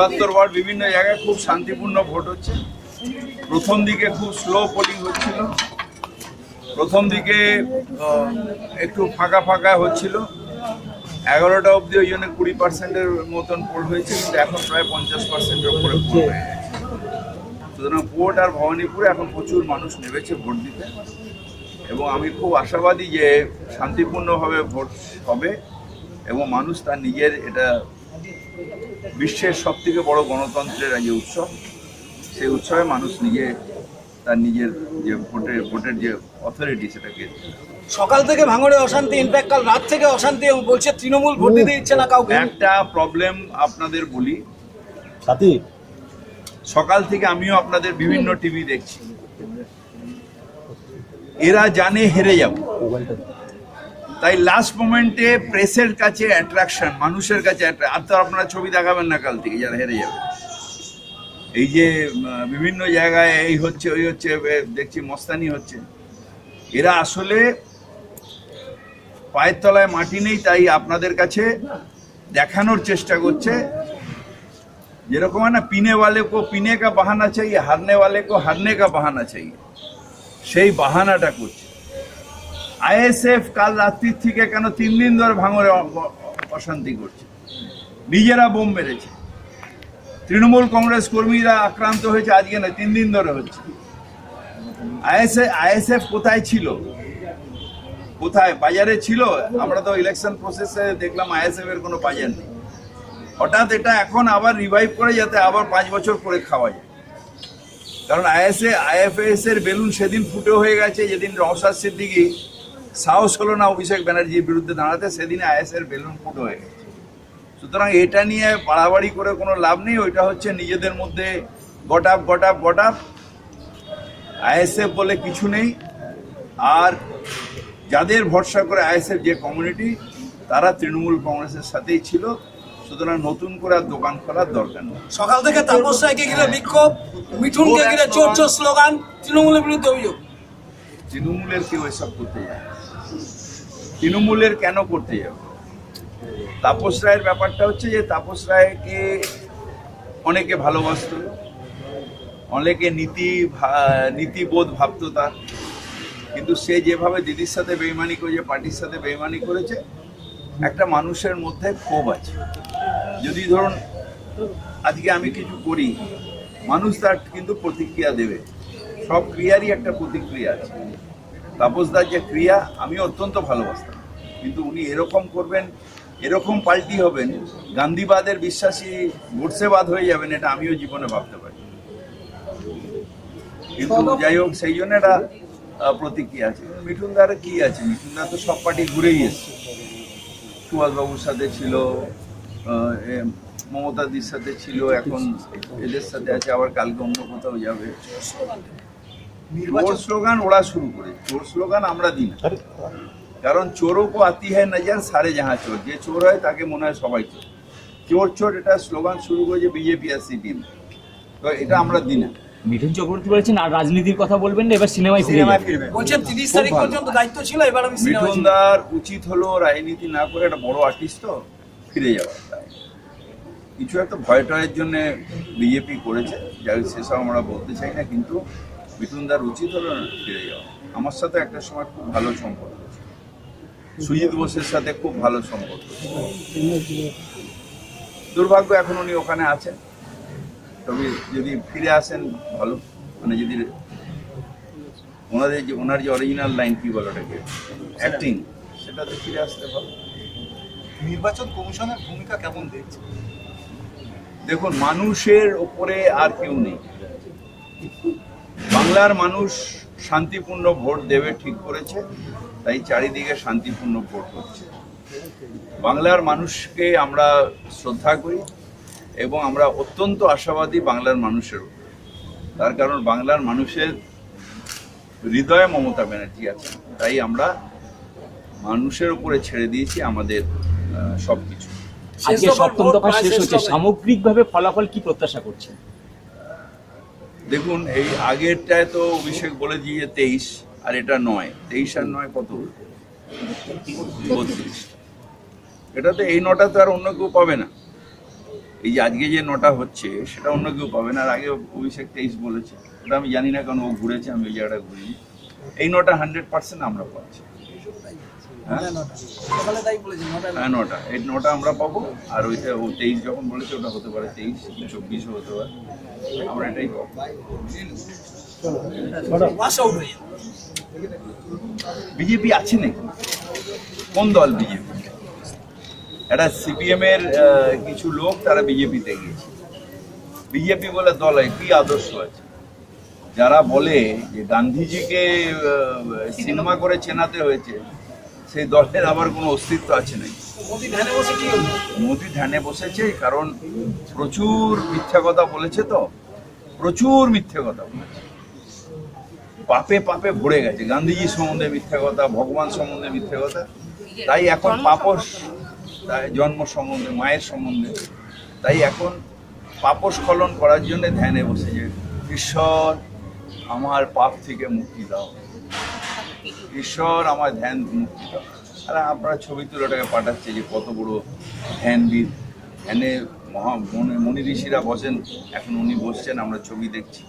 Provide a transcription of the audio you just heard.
চুয়াত্তর ওয়ার্ড বিভিন্ন জায়গায় খুব শান্তিপূর্ণ ভোট হচ্ছে। প্রথম দিকে খুব স্লো পোলিং হচ্ছিল। প্রথম দিকে একটু ফাঁকা ফাঁকা হচ্ছিল। এগারোটা অবধি ওই জন্য কুড়ি পার্সেন্টের মতন পোল হয়েছে, কিন্তু এখন প্রায় পঞ্চাশ পার্সেন্টের উপরে হয়ে গেছে। সুতরাং ভোট আর ভবানীপুরে এখন প্রচুর মানুষ নেমেছে ভোট দিতে। এবং আমি খুব আশাবাদী যে শান্তিপূর্ণভাবে ভোট হবে এবং মানুষ তার নিজের এটা বিশ্বের সব থেকে বড় গণতন্ত্রের যে উৎসব সেই উৎসবে মানুষ নিজে তার নিজের যে ভোটের ভোটের যে অথরিটি সেটাকে সকাল থেকে ভাঙড়ে অশান্তি ইনফ্যাক্ট কাল রাত থেকে অশান্তি এবং বলছে তৃণমূল ভোট দিতে ইচ্ছে না কাউকে। একটা প্রবলেম আপনাদের বলি। সাথী? সকাল থেকে আমিও আপনাদের বিভিন্ন টিভি দেখছি। এরা জানে হেরে যাব। তাই লাস্ট মোমেন্টে প্রেসের কাছে অ্যাট্রাকশন মানুষের কাছে আর তো আপনারা ছবি দেখাবেন না কাল থেকে, যারা হেরে যাবে। এই যে বিভিন্ন জায়গায় এই হচ্ছে, ওই হচ্ছে দেখছি মস্তানি হচ্ছে। এরা আসলে পায়ের তলায় মাটি নেই, তাই আপনাদের কাছে দেখানোর চেষ্টা করছে। যেরকম হয় না, পিনে ওয়ালে কো, পিনে কা বাহানা চাই হারনে ওয়ালে কো, হারনে কা বাহানা চাই সেই বাহানাটা করছে। আইএসএফ কাল রাত্রি থেকে কেন তিন দিন ধরে ভাঙরে অশান্তি করছে। নিজেরা বোম মেরেছে। তৃণমূল কংগ্রেস কর্মীরা আক্রান্ত হয়েছে, আজকে না তিন দিন ধরে হচ্ছে। আইএসএফ আইএসএফ কোথায় ছিল? কোথায়? বাজারে ছিল? আমরা তো ইলেকশন প্রসেসে দেখলাম আইএসএফ এর কোনো বাজার নেই। হঠাৎ এটা এখন আবার রিভাইভ করে যাতে আবার পাঁচ বছর করে খাওয়া যায়। কারণ আইএসএ, আইএফএস এর বেলুন সেদিন ফুটে হয়ে গেছে, যেদিন রহসাদ সিদ্দিকি সাহস হলো না অভিষেক ব্যানার্জির বিরুদ্ধে দাঁড়াতে সেদিন আইএস এর বেলুন ফুটো হয়ে গেছে। সুতরাং এটা নিয়ে বাড়াবাড়ি করে কোনো লাভ নেই ওইটা হচ্ছে নিজেদের মধ্যে গটাপ গটাপ গটাপ আইএসএফ বলে কিছু নেই। আর যাদের ভরসা করে আইএসএফ যে কমিউনিটি তারা তৃণমূল কংগ্রেসের সাথেই ছিল। সুতরাং নতুন করে আর দোকান খোলার দরকার নেই। সকাল থেকে তাপস রায়কে ঘিরে বিক্ষোভ মিঠুনকে ঘিরে চোর চোর স্লোগান তৃণমূলের বিরুদ্ধে অভিযোগ। তৃণমূলের কেউ এসব করতে যায়? তৃণমূলের কেন করতে যাবে তাপস রায়ের ব্যাপারটা হচ্ছে যে, তাপস রায়কে অনেকে ভালোবাসত, অনেকে নীতি নীতিবোধ ভাবতো তার। কিন্তু সে যেভাবে দিদির সাথে বেইমানি করেছে, পার্টির সাথে বেইমানি করেছে, একটা মানুষের মধ্যে ক্ষোভ আছে। যদি ধরুন, আজকে আমি কিছু করি, মানুষ তার কিন্তু প্রতিক্রিয়া দেবে। সব ক্রিয়ারই একটা প্রতিক্রিয়া আছে। তাপসদার যে ক্রিয়া আমি অত্যন্ত ভালোবাসতাম। কিন্তু উনি এরকম করবেন এরকম পাল্টি হবেন গান্ধীবাদের বিশ্বাসী গোডসেবাদ হয়ে যাবেন এটা আমিও জীবনে ভাবতে পারি। কিন্তু যাই হোক সেই জন্য একটা প্রতিক্রিয়া আছে। মিঠুনদার কি আছে? মিঠুনদার তো সব পার্টি ঘুরেই এসছে। সুভাষবাবুর সাথে ছিল মমতাদির সাথে ছিল এখন এদের সাথে আছে আবার কালকে অন্য কোথাও যাবে। চোর স্লোগান ওরা শুরু করে। চোর স্লোগান আমরা দিই না। কারণ চোরও কো আতি হয় নজর সারে যাহা চোর। যে চোর হয় তাকে মনে হয় সবাই চোর। চোর চোর এটা স্লোগান শুরু করেছে বিজেপি আর সিপিএম তো এটা আমরা দিই না। মিঠুন চক্রবর্তী বলেছেন আর রাজনীতির কথা বলবেন না এবার সিনেমায় ফিরে সিনেমায় যাবেন। ফিরবে বলছেন তিরিশ তারিখ পর্যন্ত দায়িত্ব ছিল এবার আমি সিনেমায় ছিলাম। মিঠুনদার উচিত হলো রাজনীতি না করে একটা বড় আর্টিস্ট তো ফিরে যাওয়া কিছু একটা ভয় টয়ের জন্য বিজেপি করেছে যাই হোক সেসব আমরা বলতে চাই না কিন্তু মিঠুনদার উচিত হলো না? ফিরে যাওয়া আমার সাথে একটা সময় খুব ভালো সম্পর্ক সুজিত বোসের সাথে খুব ভালো সম্পর্ক দুর্ভাগ্য এখন উনি ওখানে আছেন। তবে যদি ফিরে আসেন ভালো। মানে যদি ওনাদের যে ওনার যে অরিজিনাল লাইন কি বলে ওটাকে? অ্যাক্টিং সেটাতে ফিরে আসতে ভালো নির্বাচন কমিশনের ভূমিকা কেমন দেখছে দেখুন মানুষের ওপরে আর কেউ নেই। বাংলার মানুষ শান্তিপূর্ণ ভোট দেবে ঠিক করেছে তাই চারিদিকে শান্তিপূর্ণ ভোট হচ্ছে। বাংলার মানুষকে আমরা শ্রদ্ধা করি এবং আমরা অত্যন্ত আশাবাদী বাংলার মানুষের তার কারণ বাংলার মানুষের হৃদয়ে মমতা ব্যানার্জি আছে তাই আমরা মানুষের উপরে ছেড়ে দিয়েছি আমাদের সব কিছু আজকে সপ্তম দফা শেষ হচ্ছে সামগ্রিকভাবে ফলাফল কি প্রত্যাশা করছেন? দেখুন, এই আগেরটায় তো অভিষেক বলে দিয়ে তেইশ, আর এটা নয়। তেইশ আর নয় কত? বত্রিশ। এটা তো এই নটা তো আর অন্য কেউ পাবে না। এই যে আজকে যে নটা হচ্ছে, সেটা অন্য কেউ পাবে না। আর আগে অভিষেক তেইশ বলেছে। ওটা আমি জানি না কারণ ও ঘুরেছে, আমি ওই জায়গাটা ঘুরিনি। এই নটা হান্ড্রেড পার্সেন্ট আমরা পাচ্ছি। হ্যাঁ? বলেছি নটা হ্যাঁ এই নটা আমরা পাবো। আর ওইটা ও তেইশ যখন বলেছে ওটা হতে পারে তেইশ চব্বিশও হতে পারে। আমরা এটাই পাবো। হয়ে বিজেপি আছে নাকি? কোন দল বিজেপি? একটা সিপিএম এর কিছু লোক তারা বিজেপিতে গিয়েছে। বিজেপি বলে দলে কি আদর্শ আছে? যারা বলে যে গান্ধীজিকে সিনেমা করে চেনাতে হয়েছে সেই দলের আবার কোনো অস্তিত্ব আছে নাকি মোদি ধ্যানে বসে কি মোদি ধ্যানে বসেছে কারণ প্রচুর মিথ্যা কথা বলেছে তো প্রচুর মিথ্যে কথা বলেছে। পাপে পাপে ভরে গেছে গান্ধীজি সম্বন্ধে মিথ্যা কথা ভগবান সম্বন্ধে মিথ্যে কথা তাই এখন পাপস তাই জন্ম সম্বন্ধে মায়ের সম্বন্ধে তাই এখন পাপস পাপস্খলন করার জন্য ধ্যানে বসেছে ঈশ্বর আমার পাপ থেকে মুক্তি দাও। ঈশ্বর আমার ধ্যান মুক্তি আর আপনারা ছবি তুলে ওটাকে পাঠাচ্ছে যে কত বড় ধ্যানবিদ ধ্যানে মহা মনি মনি ঋষিরা বসেন, এখন উনি বসছেন, আমরা ছবি দেখছি।